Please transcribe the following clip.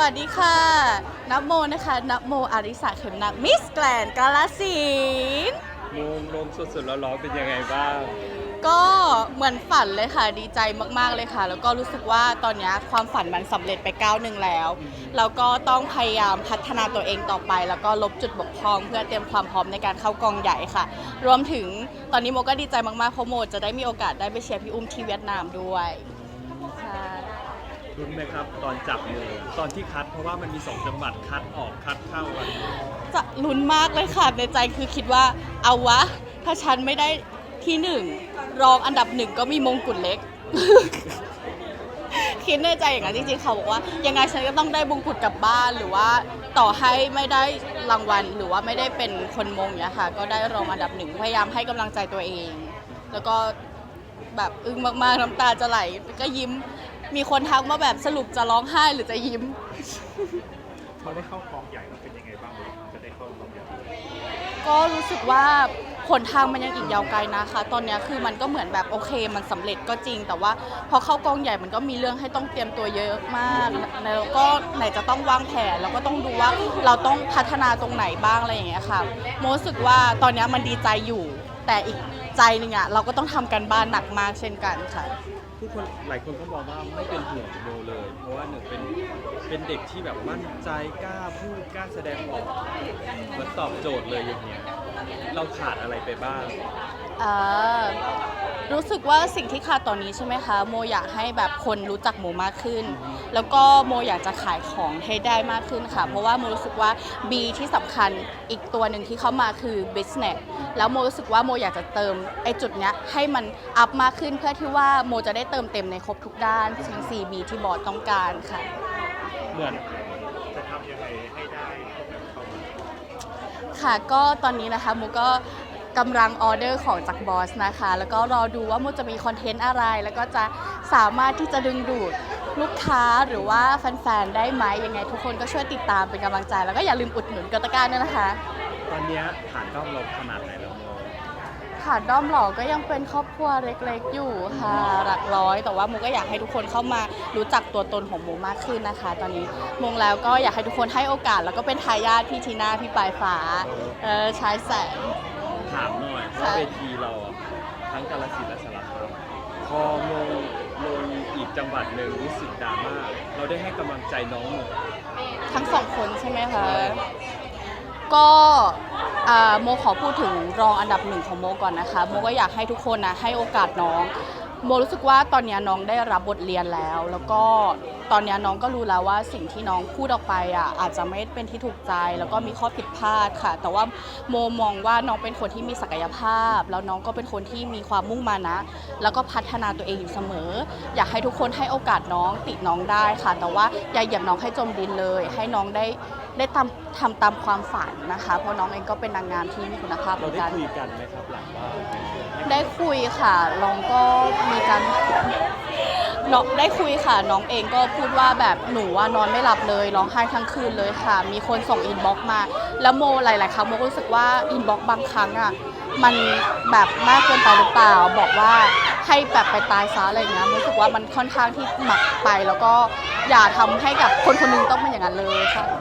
วัสดีค่ะ นับโมนะคะนับโมอาริสาเข็มนักมิสแกรนกาลสินธุ์ลงลงสดๆแล้วร้อนๆเป็นยังไงบ้าง ก็เหมือนฝันเลยค่ะดีใจมากๆเลยค่ะ แล้วก็รู้สึกว่าตอนเนี้ยความฝันมันสำเร็จไปก้าวหนึ่งแล้ว แล้วก็ต้องพยายามพัฒนาตัวเองต่อไป แล้วก็ลบจุดบกพร่อง เพื่อเตรียมความพร้อมในการเข้ากองใหญ่ค่ะ รวมถึงตอนนี้โมก็ดีใจมากๆเพราะโมจะได้มีโอกาสได้ไปเชียร์พี่อุ้มที่เวียดนามด้วยใช่ รุ้นไหมครับ ตอนจับมือตอนที่คัดเพราะว่ามันมีสองจังหวัดคัดออกคัดเข้ากันจะลุ้นมากเลยค่ะในใจคือคิดว่าเอาวะ ถ้าฉันไม่ได้ที่หนึ่งรองอันดับหนึ่งก็มีมงกุฎเล็ก คิดในใจอย่างนั้นจริงๆเขาบอกว่า ยังไงฉันก็ต้องได้มงกุฎกลับบ้านหรือว่าต่อให้ไม่ได้รางวัลหรือว่าไม่ได้เป็นคนมงเนี้ยค่ะ ก็ได้รองอันดับหนึ่งพยายามให้กำลังใจตัวเอง แล้วก็แบบอึ้งมากๆน้ำตาจะไหลก็ยิ้ม มีคนทักว่าแบบสรุปจะร้องไห้หรือจะยิ้ม พอได้เข้ากองใหญ่แล้วเป็นยังไงบ้างเลยจะได้เข้ากองใหญ่ก็รู้สึกว่าผลทางมันยังอีกยาวไกลนะคะ ตอนเนี้ยคือมันก็เหมือนแบบโอเค มันสำเร็จก็จริง แต่ว่าพอเข้ากองใหญ่มันก็มีเรื่องให้ต้องเตรียมตัวเยอะมากแล้วก็ไหนจะต้องวางแผนแล้วก็ต้องดูว่าเราต้องพัฒนาตรงไหนบ้างอะไรอย่างเงี้ยค่ะโมรู้สึกว่าตอนเนี้ยมันดีใจอยู่ แต่อีก ใจหนึงอะเราก็ต้องทำกันบ้านหนักมากเช่นกันค่ะทุกคนหลายคนก็มองว่าไม่เป็นห่วงโมเลย เพราะว่าหนึ่งเป็นเป็นเด็กที่แบบมั่นใจกล้าพูดกล้าแสดงออกมันตอบโจทย์เลยอย่างเงี้ยเราขาดอะไรไปบ้างอ่า รู้สึกว่าสิ่งที่ขาดตอนนี้ใช่ไหมคะโมอยากให้แบบคนรู้จักโมมากขึ้น แล้วก็โมอยากจะขายของให้ได้มากขึ้นค่ะ เพราะว่าโมรู้สึกว่า B ที่สำคัญอีกตัวหนึ่งที่เข้ามาคือ business แล้วโมรู้สึกว่าโมอยากจะเติมไอ้จุดเนี้ยให้มันอัพมากขึ้นเพื่อที่ว่าโมจะได้เติมเต็มในครบทุกด้านทั้ง 4B ที่บอร์ดต้องการค่ะเหมือนจะทำยังไงให้ได้พวกนั้นเข้ามาค่ะก็ตอนนี้นะคะโมก็ กำลังออเดอร์ของจากบอสนะคะ แล้วก็รอดูว่าโมจะมีคอนเทนต์อะไร แล้วก็จะสามารถที่จะดึงดูดลูกค้าหรือว่าแฟนๆ ได้ไหมยังไงทุกคนก็ช่วยติดตามเป็นกำลังใจ แล้วก็อย่าลืมอุดหนุนกระตะกร้าด้วยนะคะตอนเนี้ยฐานด้อมเราขนาดไหนแล้วโมค่ะด้อมหล่อก็ยังเป็นครอบครัวเล็กๆอยู่ค่ะหลักร้อย แต่ว่าโมก็อยากให้ทุกคนเข้ามารู้จักตัวตนของโมมากขึ้นนะคะ ตอนนี้โมงแล้วก็อยากให้ทุกคนให้โอกาส แล้วก็เป็นทายาทพี่ทีน่าพี่ปลายฟ้าเออชายแสง ถามหน่อยเพราะค่ะเวทีเราอะทั้งกาลสินธุ์และสารคามพอลงลงอีกจังหวัดหนึ่งรู้สึกดราม่าเราได้ให้กำลังใจน้องหมดทั้งสองคนใช่ไหมคะ ก็อ่าโมขอพูดถึงรองอันดับหนึ่งของโมก่อนนะคะ โมก็อยากให้ทุกคนนะให้โอกาสน้อง โมรู้สึกว่าตอนนี้น้องได้รับบทเรียนแล้ว แล้วก็ตอนนี้น้องก็รู้แล้วว่าสิ่งที่น้องพูดออกไปอะอาจจะไม่เป็นที่ถูกใจ แล้วก็มีข้อผิดพลาดค่ะ แต่ว่าโมมองว่าน้องเป็นคนที่มีศักยภาพ แล้วน้องก็เป็นคนที่มีความมุ่งมานะ แล้วก็พัฒนาตัวเองอยู่เสมอ อยากให้ทุกคนให้โอกาสน้องติน้องได้ค่ะ แต่ว่าอย่าเหยียบน้องให้จมดินเลย ให้น้องได้ ได้ทำทำตามความฝันนะคะ เพราะน้องเองก็เป็นนางงามที่มีคุณภาพเหเรามือนได้กันคุยกันไหมครับหลังบ้านได้คุยค่ะน้องก็มีการน้องได้คุยค่ะ น้องเองก็พูดว่าแบบหนูว่านอนไม่หลับเลยร้องไห้ทั้งคืนเลยค่ะ มีคนส่งอินบ็อกซ์มา แล้วโมหลาย ๆ ครั้งโมก็รู้สึกว่าอินบ็อกซ์บางครั้งอะมันแบบมากเกินไปหรือเปล่า บอกว่าให้แบบไปตายซะอะไรอย่างเงี้ยรู้สึกว่ามันค่อนข้างที่หมักไปแล้วก็อย่าทำให้กับคนคนหนึงต้องเป็นอย่างนั้นเลยค่ะ